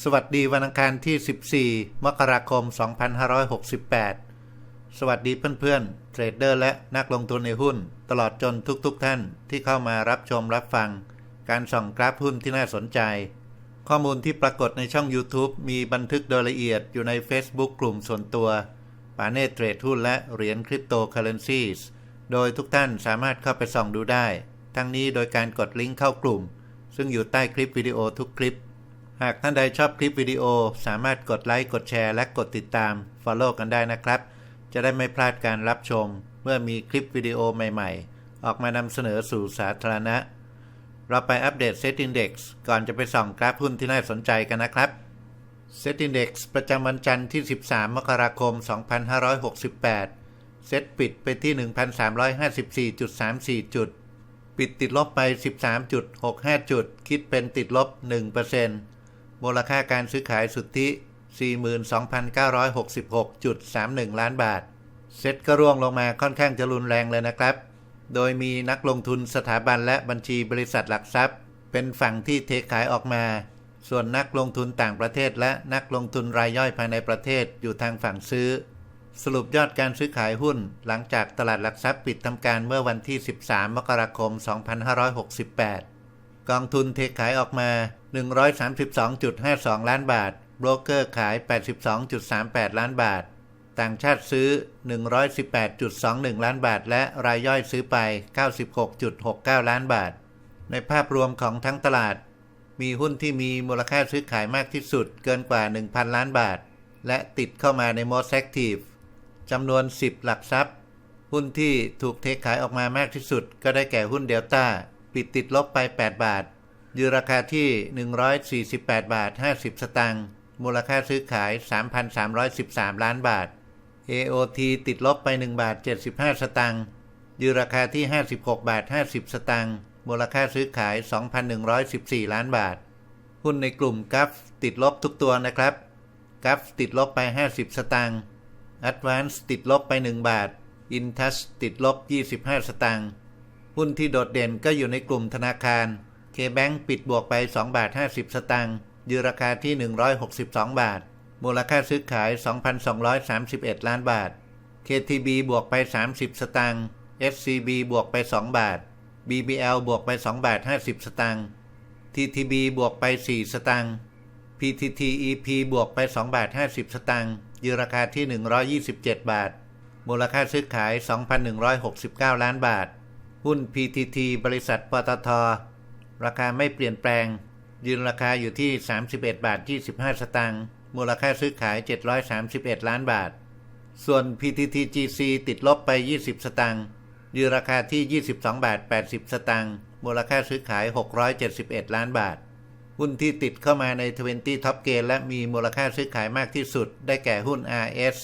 สวัสดีวันอังคารที่ 14 มกราคม 2568 สวัสดีเพื่อนๆ เทรดเดอร์และนักลงทุนในหุ้น ตลอดจนทุกๆทท่านที่เข้ามารับชมรับฟัง การส่องกราฟหุ้นที่น่าสนใจ ข้อมูลที่ปรากฏในช่อง YouTube มีบันทึกโดยละเอียดอยู่ใน Facebook กลุ่มส่วนตัวปาเน่เทรดหุ้นและเหรียญคริปโตเคอเรนซีสโดยทุกท่านสามารถเข้าไปส่องดูได้ ทั้งนี้โดยการกดลิงก์เข้ากลุ่ม ซึ่งอยู่ใต้คลิปวิดีโอทุกคลิป หากท่านใดชอบคลิปวิดีโอ สามารถกดไลค์กดแชร์และกดติดตาม Follow กันได้นะครับ จะได้ไม่พลาดการรับชม เมื่อมีคลิปวิดีโอใหม่ๆ ออกมานำเสนอสู่สาธารณะ เราไปอัปเดต Set Index ก่อนจะไปส่องกราฟหุ้นที่น่าสนใจกันนะครับ Set Index ประจำวันจันทร์ที่ 13 มกราคม 2568 เซตปิดไปที่ 1,354.34 จุด ปิดติดลบไป 13.65 จุด คิดเป็นติดลบ 1% มูลค่าการซื้อขายสุทธิ 42,966.31 ล้านบาท เซ็ตก็ร่วงลงมาค่อนข้างจะรุนแรงเลยนะครับ โดยมีนักลงทุนสถาบันและบัญชีบริษัทหลักทรัพย์ เป็นฝั่งที่เทขายออกมา ส่วนนักลงทุนต่างประเทศและนักลงทุนรายย่อยภายในประเทศอยู่ทางฝั่งซื้อ สรุปยอดการซื้อขายหุ้น หลังจากตลาดหลักทรัพย์ปิดทำการเมื่อวันที่ 13 มกราคม 2568 กองทุนเทขายออกมา 132.52 ล้านบาท โบรกเกอร์ขาย 82.38 ล้านบาท ต่างชาติซื้อ 118.21 ล้านบาท และรายย่อยซื้อไป 96.69 ล้านบาท ในภาพรวมของทั้งตลาด มีหุ้นที่มีมูลค่าซื้อขายมากที่สุดเกินกว่า 1,000 ล้านบาท และติดเข้ามาใน Most Active จำนวน 10 หลักทรัพย์ หุ้นที่ถูกเทขายออกมามากที่สุด ก็ได้แก่หุ้นเดลต้า ปิดติดลบไป 8 บาทอยู่ราคาที่ 148 บาท 50 สตางค์มูลค่าซื้อขาย 3,313 ล้านบาท AOT ติดลบไป 1 บาท 75 สตางค์อยู่ราคาที่ 56 บาท 50 สตางค์มูลค่าซื้อขาย 2,114 ล้านบาท หุ้นในกลุ่มกัฟติดลบทุกตัวนะครับกัฟติดลบไป 50 สตางค์ Advance ติดลบไป 1 บาท Intouch ติดลบ 25 สตางค์ หุ้นที่โดดเด่นก็อยู่ในกลุ่มธนาคาร K-Bank ปิดบวกไป 2 บาท 50 สตางค์ยู่ราคาที่ 162 บาท มูลค่าซื้อขาย 2,231 ล้านบาท KTB บวกไป 30 สตางค์ SCB บวกไป 2 บาท BBL บวกไป 2 บาท 50 สตางค์ TTB บวกไป 4 สตางค์ PTTEP บวกไป 2 บาท 50 สตางค์ยู่ราคาที่ 127 บาท มูลค่าซื้อขาย 2,169 ล้านบาท หุ้น PTT บริษัทปตท ราคาไม่เปลี่ยนแปลง ยืนราคาอยู่ที่ 31 บาท 25 สตางค์มูลค่าซื้อขาย 731 ล้านบาท ส่วน PTTGC ติดลบไป 20 สตางค์ยืนราคาที่ 22 บาท 80 สตางค์มูลค่าซื้อขาย 671 ล้านบาท หุ้นที่ติดเข้ามาใน 20 Top Gain และมีมูลค่าซื้อขายมากที่สุด ได้แก่หุ้น RS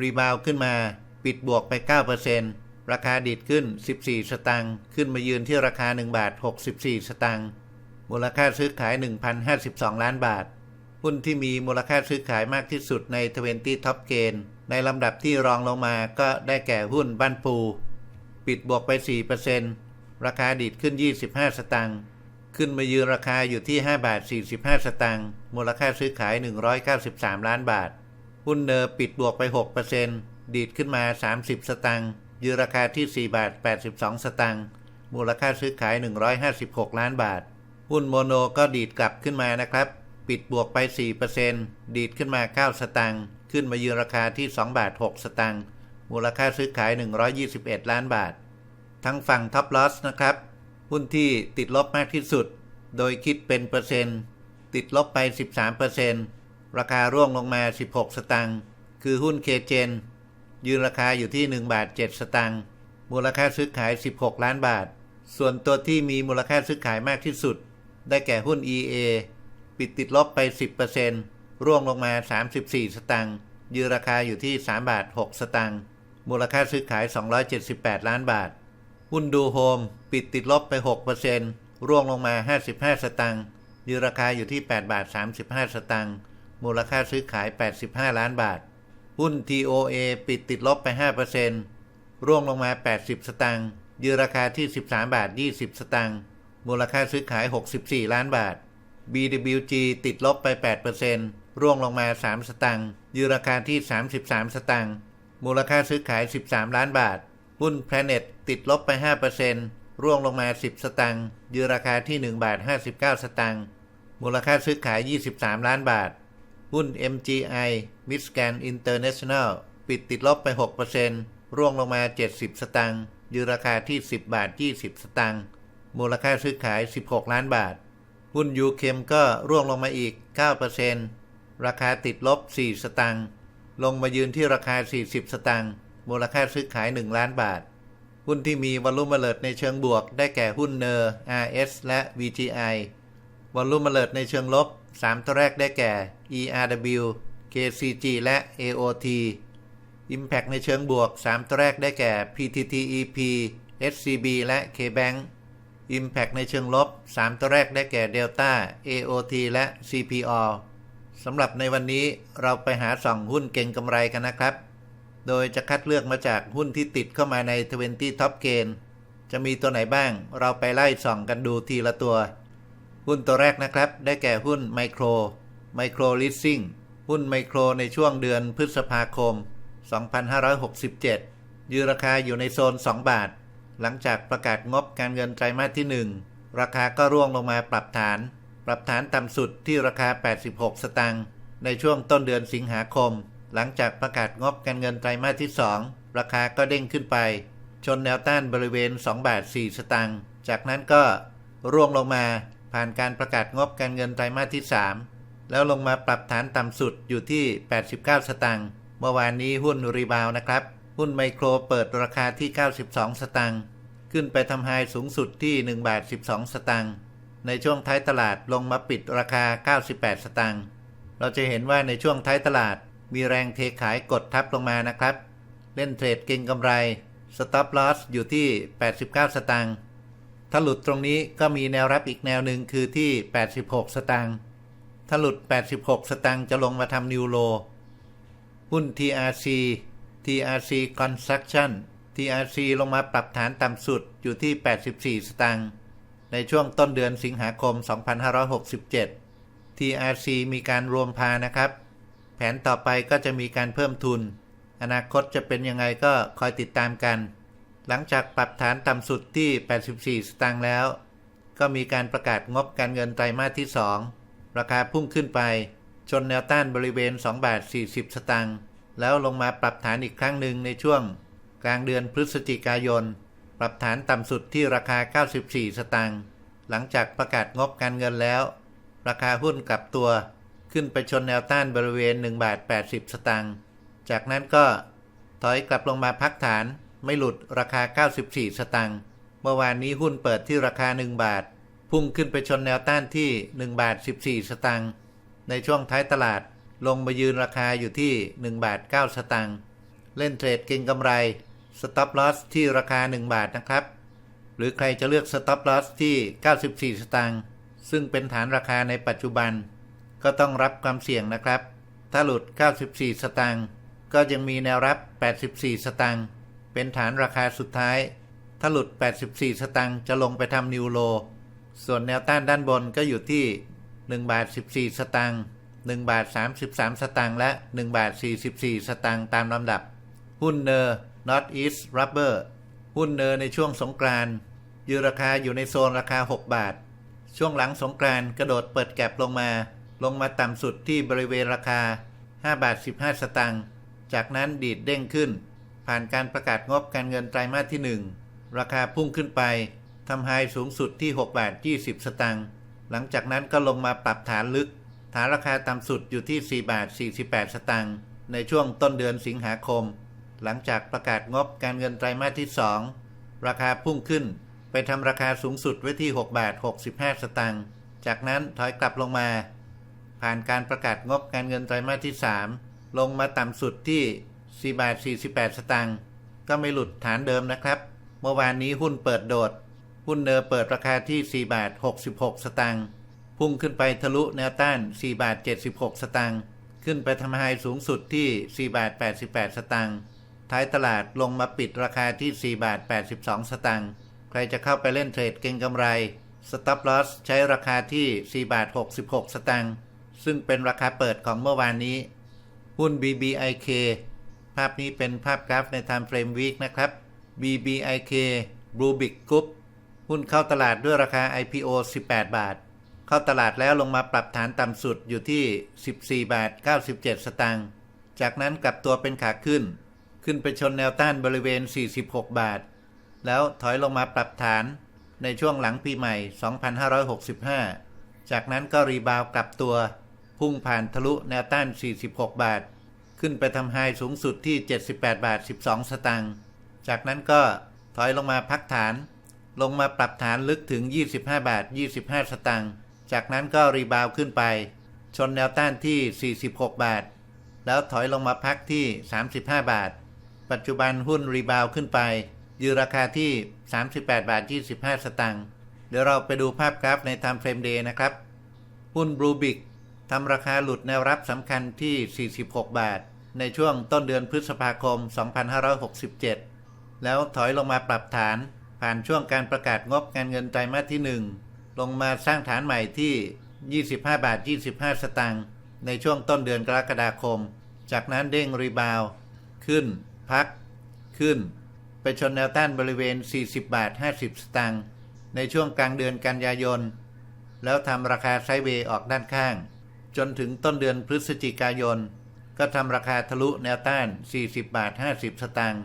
รีบาวขึ้นมา ปิดบวกไป 9% ราคาดีดขึ้น 14 สตางค์ขึ้นมายืนที่ราคา 1 บาท 64 สตางค์มูลค่าซื้อขาย 1,052 ล้านบาท หุ้นที่มีมูลค่าซื้อขายมากที่สุดใน 20 Top Gain ในลำดับที่รองลงมาก็ได้แก่หุ้นบ้านปู ปิดบวกไป 4%ราคาดีดขึ้น 25 สตางค์ขึ้นมายืนราคาอยู่ที่ 5 บาท 45 สตางค์มูลค่าซื้อขาย 193 ล้านบาท หุ้นเนอร์ปิดบวกไป 6%ดีดขึ้นมา 30 สตางค์ ยืนราคาที่ 4 บาท 82 สตางค์ มูลค่าซื้อขาย 156 ล้านบาท หุ้นโมโนก็ดีดกลับขึ้นมานะครับ ปิดบวกไป 4%ดีดขึ้นมา 9 สตางค์ ขึ้นมายืนราคาที่ 2 บาท 6 สตางค์ มูลค่าซื้อขาย 121 ล้านบาท ทั้งฝั่งท็อปลอสนะครับ หุ้นที่ติดลบมากที่สุด โดยคิดเป็นเปอร์เซ็นต์ ติดลบไป 13%ราคาร่วงลงมา 16 สตางค์ คือหุ้นเคเจน ยืนราคาอยู่ที่ 1 บาท 7 สตางค์มูลค่าซื้อขาย 16 ล้านบาท ส่วนตัวที่มีมูลค่าซื้อขายมากที่สุด ได้แก่หุ้น EA ปิดติดลบไป 10%ร่วงลงมา 34 สตางค์ยืนราคาอยู่ที่ 3 บาท 6 สตางค์มูลค่าซื้อขาย 278 ล้านบาท หุ้นดูโฮมปิดติดลบไป 6%ร่วงลงมา 55 สตางค์ยืนราคาอยู่ที่ 8 บาท 35 สตางค์มูลค่าซื้อขาย 85 ล้านบาท หุ้น TOA ปิดติดลบไป 5%ร่วงลงมา 80 สตางค์ยืนราคาที่ 13 บาท 20 สตางค์มูลค่าซื้อขาย 64 ล้านบาท BWG ติดลบไป 8%ร่วงลงมา 3 สตังค์ยืนราคาที่ 33 สตังค์มูลค่าซื้อขาย 13 ล้านบาท หุ้น Planet ติดลบไป 5%ร่วงลงมา 10 สตังค์ยืนราคาที่ 1 บาท 59 สตังค์มูลค่าซื้อขาย 23 ล้านบาท หุ้น MGI m i d s c a n International ปิดติดลบไป 6%ร่วงลงมา 70 สตังค์ยืนราคาที่ 10 บาท 20 สตังค์มูลค่าซื้อขาย 16 ล้านบาท หุ้นยูเคมก็ร่วงลงมาอีก 9%ราคาติดลบ 4 สตังค์ลงมายืนที่ราคา 40 สตังค์มูลค่าซื้อขาย 1 ล้านบาท หุ้นที่มีวอลุ่มเลิดในเชิงบวก ได้แก่หุ้นเนอร์ RS และ VGI วอลุ่มเลิดในเชิงลบ 3 ตัวแรกได้แก่ ERW KCG และ AOT Impact ในเชิงบวก 3 ตัวแรกได้แก่ PTTEP SCB และ KBank Impact ในเชิงลบ 3 ตัวแรกได้แก่ Delta AOT และ CPO สำหรับในวันนี้เราไปหาส่องหุ้นเก่งกำไรกันนะครับ โดยจะคัดเลือกมาจากหุ้นที่ติดเข้ามาใน 20 Top Gain จะมีตัวไหนบ้าง เราไปไล่ส่องกันดูทีละตัว หุ้นตัวแรกนะครับ ได้แก่หุ้นไมโคร ไมโครลิสซิ่งหุ้นไมโครในช่วงเดือนพฤษภาคม 2567 ยืนราคาอยู่ในโซน 2 บาท หลังจากประกาศงบการเงินไตรมาสที่ 1 ราคาก็ร่วงลงมาปรับฐาน ปรับฐานต่ำสุดที่ราคา 86 สตางค์ในช่วงต้นเดือนสิงหาคม หลังจากประกาศงบการเงินไตรมาสที่ 2 ราคาก็เด้งขึ้นไป ชนแนวต้านบริเวณ 2 บาท 4 สตางค์จากนั้นก็ร่วงลงมาผ่านการประกาศงบการเงินไตรมาสที่ 3 แล้วลงมาปรับฐานต่ำสุดอยู่ที่ 89 สตางค์ เมื่อวานนี้หุ้นรีบาวนะครับ หุ้นไมโครเปิดราคาที่ 92 สตางค์ ขึ้นไปทำไฮสูงสุดที่ 1 บาท 12 สตางค์ ในช่วงท้ายตลาดลงมาปิดราคา 98 สตางค์ เราจะเห็นว่าในช่วงท้ายตลาดมีแรงเทขายกดทับลงมานะครับ เล่นเทรดเก็งกำไร Stop Loss อยู่ที่ 89 สตางค์ ถ้าหลุดตรงนี้ก็มีแนวรับอีกแนวหนึ่งคือที่ 86 สตางค์ ถ้าหลุด 86 สตางค์จะลงมาทำนิวโล หุ้น TRC TRC Construction TRC ลงมาปรับฐานต่ำสุดอยู่ที่ 84 สตางค์ในช่วงต้นเดือนสิงหาคม 2567 TRC มีการรวมพานะครับ แผนต่อไปก็จะมีการเพิ่มทุน อนาคตจะเป็นยังไงก็คอยติดตามกัน หลังจากปรับฐานต่ำสุดที่ 84 สตางค์แล้ว ก็มีการประกาศงบการเงินไตรมาสที่ 2 ราคาพุ่งขึ้นไป ชนแนวต้านบริเวณ 2 บาท 40 สตางค์แล้วลงมาปรับฐานอีกครั้งหนึ่งในช่วง กลางเดือนพฤศจิกายน ปรับฐานต่ำสุดที่ราคา 94 สตางค์หลังจากประกาศงบการเงินแล้ว ราคาหุ้นกลับตัว ขึ้นไปชนแนวต้านบริเวณ 1 บาท 80 สตางค์จากนั้นก็ถอยกลับลงมาพักฐานไม่หลุดราคา 94 สตางค์เมื่อวานนี้หุ้นเปิดที่ราคา 1 บาท พุ่งขึ้นไปชนแนวต้านที่ 1 บาท 14 สตางค์ในช่วงท้ายตลาดลงมายืนราคาอยู่ที่ 1 บาท 9 สตางค์เล่นเทรดเก็งกำไร Stop Loss ที่ราคา 1 บาทนะครับ หรือใครจะเลือก Stop Loss ที่ 94 สตางค์ซึ่งเป็นฐานราคาในปัจจุบัน ก็ต้องรับความเสี่ยงนะครับ ถ้าหลุด 94 สตางค์ก็ยังมีแนวรับ 84 สตางค์เป็นฐานราคาสุดท้าย ถ้าหลุด 84 สตางค์จะลงไปทำนิวโล ส่วนแนวต้านด้านบนก็อยู่ที่1บาท14 สตางค์1บาท33 สตางค์และ1บาท44 สตางค์ตามลำดับ หุ้นเนอร์ North East Rubber หุ้นเนอร์ในช่วงสงกรานต์ยืนราคาอยู่ในโซนราคา 6 บาท ช่วงหลังสงกรานต์กระโดดเปิดแก็บลงมา ลงมาต่ำสุดที่บริเวณราคา 5 บาท 15 สตางค์จากนั้นดีดเด้งขึ้น ผ่านการประกาศงบการเงินไตรมาสที่ 1 ราคาพุ่งขึ้นไป ทำไฮสูงสุดที่ 6 บาท 20 สตางค์ หลังจากนั้นก็ลงมาปรับฐานลึก ฐานราคาต่ำสุดอยู่ที่ 4 บาท 48 สตางค์ ในช่วงต้นเดือนสิงหาคม หลังจากประกาศงบการเงินไตรมาสที่ 2 ราคาพุ่งขึ้น ไปทำราคาสูงสุดไว้ที่ 6 บาท 65 สตางค์ จากนั้นถอยกลับลงมา ผ่านการประกาศงบการเงินไตรมาสที่ 3 ลงมาต่ำสุดที่ 4 บาท 48 สตางค์ ก็ไม่หลุดฐานเดิมนะครับ เมื่อวานนี้หุ้นเปิดโดด หุ้นเนอร์เปิดราคาที่ 4 บาท 66 สตางค์พุ่งขึ้นไปทะลุแนวต้าน 4 บาท 76 สตางค์ขึ้นไปทำไฮสูงสุดที่ 4 บาท 88 สตางค์ท้ายตลาดลงมาปิดราคาที่ 4 บาท 82 สตางค์ใครจะเข้าไปเล่นเทรดเก็งกำไร Stop Loss ใช้ราคาที่ 4 บาท 66 สตางค์ซึ่งเป็นราคาเปิดของเมื่อวานนี้ หุ้น BBIK ภาพนี้เป็นภาพกราฟใน Time Frame Week นะครับ BBIK Blue Big Group หุ้นเข้าตลาดด้วยราคา IPO 18 บาท เข้าตลาดแล้วลงมาปรับฐานต่ำสุดอยู่ที่ 14 บาท 97 สตางค์ จากนั้นกลับตัวเป็นขาขึ้น ขึ้นไปชนแนวต้านบริเวณ 46 บาท แล้วถอยลงมาปรับฐานในช่วงหลังปีใหม่ 2565 จากนั้นก็รีบาวกลับตัว พุ่งผ่านทะลุแนวต้าน 46 บาท ขึ้นไปทำไฮสูงสุดที่ 78 บาท 12 สตางค์ จากนั้นก็ถอยลงมาพักฐาน ลงมาปรับฐานลึกถึง 25 บาท 25 สตางค์ จากนั้นก็รีบาวขึ้นไป ชนแนวต้านที่ 46 บาท แล้วถอยลงมาพักที่ 35 บาท ปัจจุบันหุ้นรีบาวขึ้นไป ยืนราคาที่ 38 บาท 25 สตางค์ เดี๋ยวเราไปดูภาพกราฟใน Time Frame Day นะครับ หุ้นบลูบิกทำราคาหลุดแนวรับสำคัญที่ 46 บาท ในช่วงต้นเดือนพฤษภาคม 2567 แล้วถอยลงมาปรับฐาน ผ่านช่วงการประกาศงบการเงินไตรมาสที่ 1 ลงมาสร้างฐานใหม่ที่ 25 บาท 25 สตางค์ในช่วงต้นเดือนกรกฎาคม จากนั้นเด้งรีบาว ขึ้น พัก ขึ้น ไปชนแนวต้านบริเวณ 40 บาท 50 สตางค์ในช่วงกลางเดือนกันยายน แล้วทำราคาไซเวย์ออกด้านข้าง จนถึงต้นเดือนพฤศจิกายน ก็ทำราคาทะลุแนวต้าน 40 บาท 50 สตางค์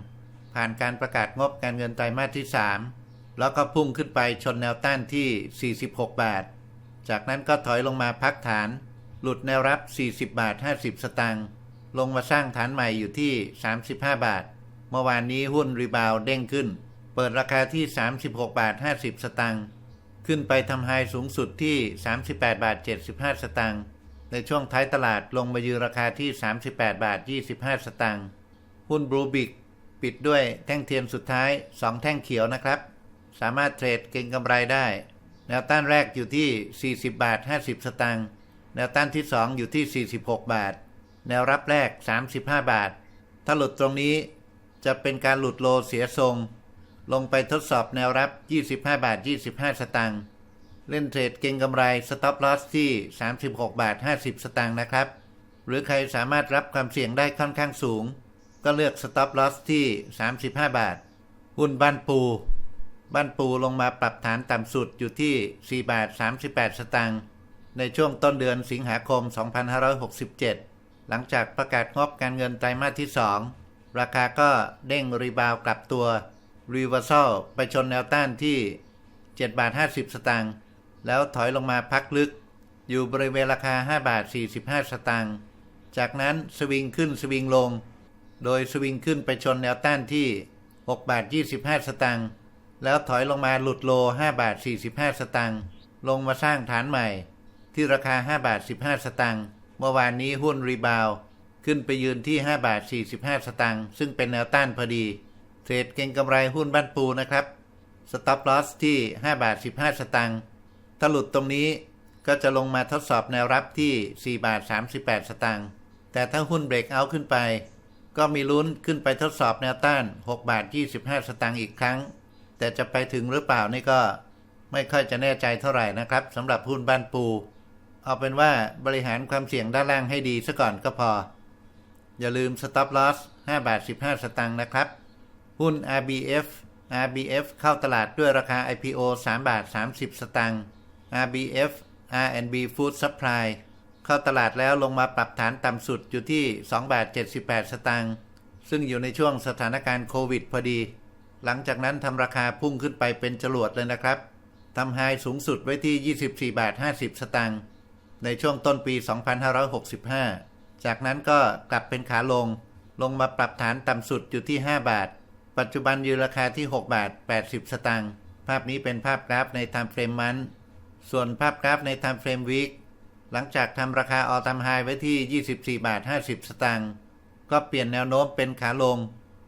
ผ่านการประกาศงบการเงินไตรมาสที่ 3 แล้วก็พุ่งขึ้นไปชนแนวต้านที่ 46 บาท จากนั้นก็ถอยลงมาพักฐาน หลุดแนวรับ 40 บาท 50 สตางค์ลงมาสร้างฐานใหม่อยู่ที่ 35 บาท เมื่อวานนี้หุ้นรีบาวเด้งขึ้น เปิดราคาที่ 36 บาท 50 สตางค์ขึ้นไปทำไฮสูงสุดที่ 38 บาท 75 สตางค์ในช่วงท้ายตลาดลงมายืนราคาที่ 38 บาท 25 สตางค์หุ้นบรูบิก ปิดด้วยแท่งเทียนสุดท้าย 2 แท่งเขียวนะครับ สามารถเทรดเก็งกำไรได้ แนวต้านแรกอยู่ที่ 40 บาท 50 สตางค์แนวต้านที่ 2 อยู่ที่ 46 บาท แนวรับแรก 35 บาท ถ้าหลุดตรงนี้จะเป็นการหลุดโลเสียทรง ลงไปทดสอบแนวรับ 25 บาท 25 สตางค์เล่นเทรดเก็งกำไรสต็อปลอสที่ 36 บาท 50 สตางค์นะครับ หรือใครสามารถรับความเสี่ยงได้ค่อนข้างสูง ก็เลือกสต็อปลอสที่ 35 บาท หุ้นบ้านปู บ้านปูลงมาปรับฐานต่ำสุดอยู่ที่ 4 บาท 38 สตางค์ในช่วงต้นเดือนสิงหาคม 2567 หลังจากประกาศงบการเงินไตรมาสที่ 2 ราคาก็เด้งรีบาวกลับตัวรีเวอร์ซัลไปชนแนวต้านที่ 7 บาท 50 สตางค์แล้วถอยลงมาพักลึก อยู่บริเวณราคา 5 บาท 45 สตางค์จากนั้นสวิงขึ้นสวิงลง โดยสวิงขึ้นไปชนแนวต้านที่ 6 บาท 25 สตางค์ แล้วถอยลงมาหลุดโล 5 บาท 45 สตางค์ ลงมาสร้างฐานใหม่ ที่ราคา 5 บาท 15 สตางค์ เมื่อวานนี้หุ้นรีบาวขึ้นไปยืนที่ 5 บาท 45 สตางค์ ซึ่งเป็นแนวต้านพอดี เทรดเก็งกำไรหุ้นบ้านปูนะครับ สต็อปลอสที่ 5 บาท 15 สตางค์ ถ้าหลุดตรงนี้ก็จะลงมาทดสอบแนวรับที่ 4 บาท 38 สตางค์ แต่ถ้าหุ้นเบรกเอาขึ้นไป ก็มีลุ้นขึ้นไปทดสอบแนวต้าน 6 บาท 25 สตางค์อีกครั้ง แต่จะไปถึงหรือเปล่านี่ก็ไม่ค่อยจะแน่ใจเท่าไหร่นะครับสำหรับหุ้นบ้านปู เอาเป็นว่าบริหารความเสี่ยงด้านล่างให้ดีซะก่อนก็พอ อย่าลืม stop loss 5 บาท 15 สตางค์นะครับ หุ้น RBF RBF เข้าตลาดด้วยราคา IPO 3 บาท 30 สตางค์ RBF R&B Food Supply เข้าตลาดแล้วลงมาปรับฐานต่ำสุดอยู่ที่2บาท78 สตางค์ซึ่งอยู่ในช่วงสถานการณ์โควิดพอดี หลังจากนั้นทำราคาพุ่งขึ้นไปเป็นจรวดเลยนะครับทำไฮสูงสุดไว้ที่ 24บาท50 สตางค์ในช่วงต้นปี 2565 จากนั้นก็กลับเป็นขาลง ลงมาปรับฐานต่ำสุดอยู่ที่ 5 บาท ปัจจุบันยืนราคาที่ 6 บาท 80 สตางค์ภาพนี้เป็นภาพกราฟใน Time Frame มัน ส่วนภาพกราฟใน Time Frame Week หลังจากทำราคาออทามไฮไว้ที่ 24 บาท 50 สตางค์ก็เปลี่ยนแนวโน้มเป็นขาลง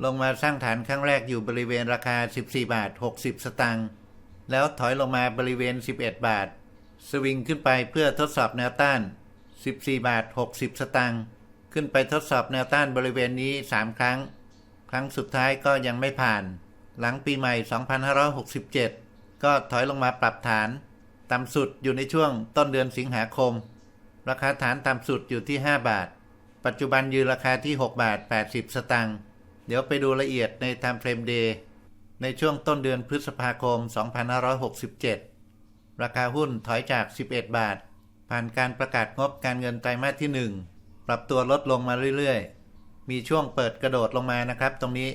ลงมาสร้างฐานครั้งแรกอยู่บริเวณราคา 14 บาท 60 สตางค์แล้วถอยลงมาบริเวณ 11 บาท สวิงขึ้นไปเพื่อทดสอบแนวต้าน 14 บาท 60 สตางค์ขึ้นไปทดสอบแนวต้านบริเวณนี้ 3 ครั้ง ครั้งสุดท้ายก็ยังไม่ผ่าน หลังปีใหม่ 2567 ก็ถอยลงมาปรับฐาน ต่ำสุดอยู่ในช่วงต้นเดือนสิงหาคม ราคาฐานต่ำสุดอยู่ที่ 5 บาท ปัจจุบันยืนราคาที่ 6 บาท 80 สตางค์เดี๋ยวไปดูละเอียดใน Time Frame Day ในช่วงต้นเดือนพฤษภาคม 2567 ราคาหุ้นถอยจาก 11 บาท ผ่านการประกาศงบการเงินไตรมาสที่ 1 ปรับตัวลดลงมาเรื่อยๆ มีช่วงเปิดกระโดดลงมานะครับ ตรงนี้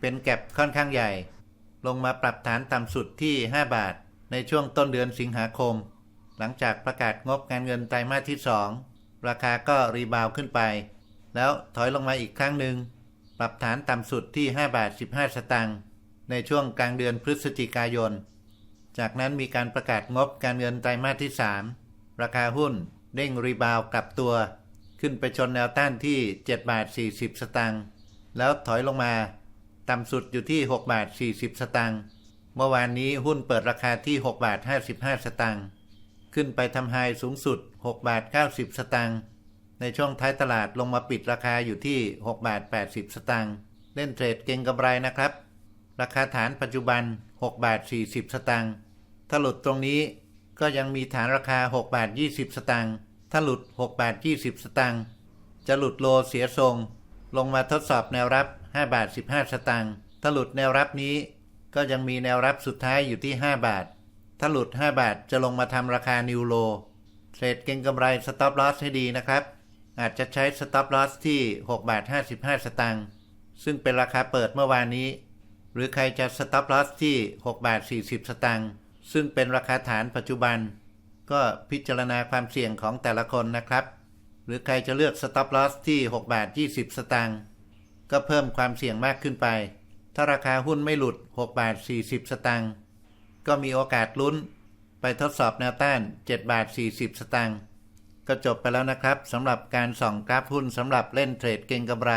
เป็นแก็บค่อนข้างใหญ่ ลงมาปรับฐานต่ำสุดที่ 5 บาท ในช่วงต้นเดือนสิงหาคม หลังจากประกาศงบการเงินไตรมาสที่ 2 ราคาก็รีบาวขึ้นไป แล้วถอยลงมาอีกครั้งหนึ่ง ปรับฐานต่ำสุดที่ 5 บาท 15 สตางค์ในช่วงกลางเดือนพฤศจิกายน จากนั้นมีการประกาศงบการเงินไตรมาสที่ 3 ราคาหุ้นเด้งรีบาวกลับตัว ขึ้นไปชนแนวต้านที่7บาท40 สตางค์แล้วถอยลงมา ต่ำสุดอยู่ที่6บาท40 สตางค์ เมื่อวานนี้หุ้นเปิดราคาที่ 6 บาท 55 สตางค์ขึ้นไปทำไฮสูงสุด 6 บาท 90 สตางค์ในช่วงท้ายตลาดลงมาปิดราคาอยู่ที่ 6 บาท 80 สตางค์เล่นเทรดเก็งกำไรนะครับ ราคาฐานปัจจุบัน 6 บาท 40 สตางค์ถ้าหลุดตรงนี้ก็ยังมีฐานราคา 6 บาท 20 สตางค์ถ้าหลุด 6 บาท 20 สตางค์จะหลุดโลเสียทรง ลงมาทดสอบแนวรับ 5 บาท 15 สตางค์ถ้าหลุดแนวรับนี้ ก็ยังมีแนวรับสุดท้ายอยู่ที่ 5 บาท ถ้าหลุด 5 บาทจะลงมาทำราคานิวโล เทรดเก็งกำไรสต็อปลอสให้ดีนะครับ อาจจะใช้สต็อปลอสที่6บาท55 สตางค์ ซึ่งเป็นราคาเปิดเมื่อวานนี้ หรือใครจะสต็อปลอสที่6บาท40 สตางค์ ซึ่งเป็นราคาฐานปัจจุบัน ก็พิจารณาความเสี่ยงของแต่ละคนนะครับ หรือใครจะเลือกสต็อปลอสที่6บาท20 สตางค์ ก็เพิ่มความเสี่ยงมากขึ้นไป ถ้าราคาหุ้นไม่หลุด 6 บาท 40 สตางค์ก็มีโอกาสลุ้น ไปทดสอบแนวต้าน 7 บาท 40 สตางค์ก็จบไปแล้วนะครับสำหรับการส่องกราฟหุ้นสำหรับเล่นเทรดเก็งกำไร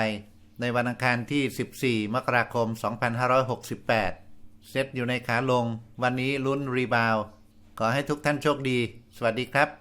ในวันอังคารที่ 14 มกราคม 2568 เซตอยู่ในขาลง วันนี้ลุ้นรีบาว ขอให้ทุกท่านโชคดี สวัสดีครับ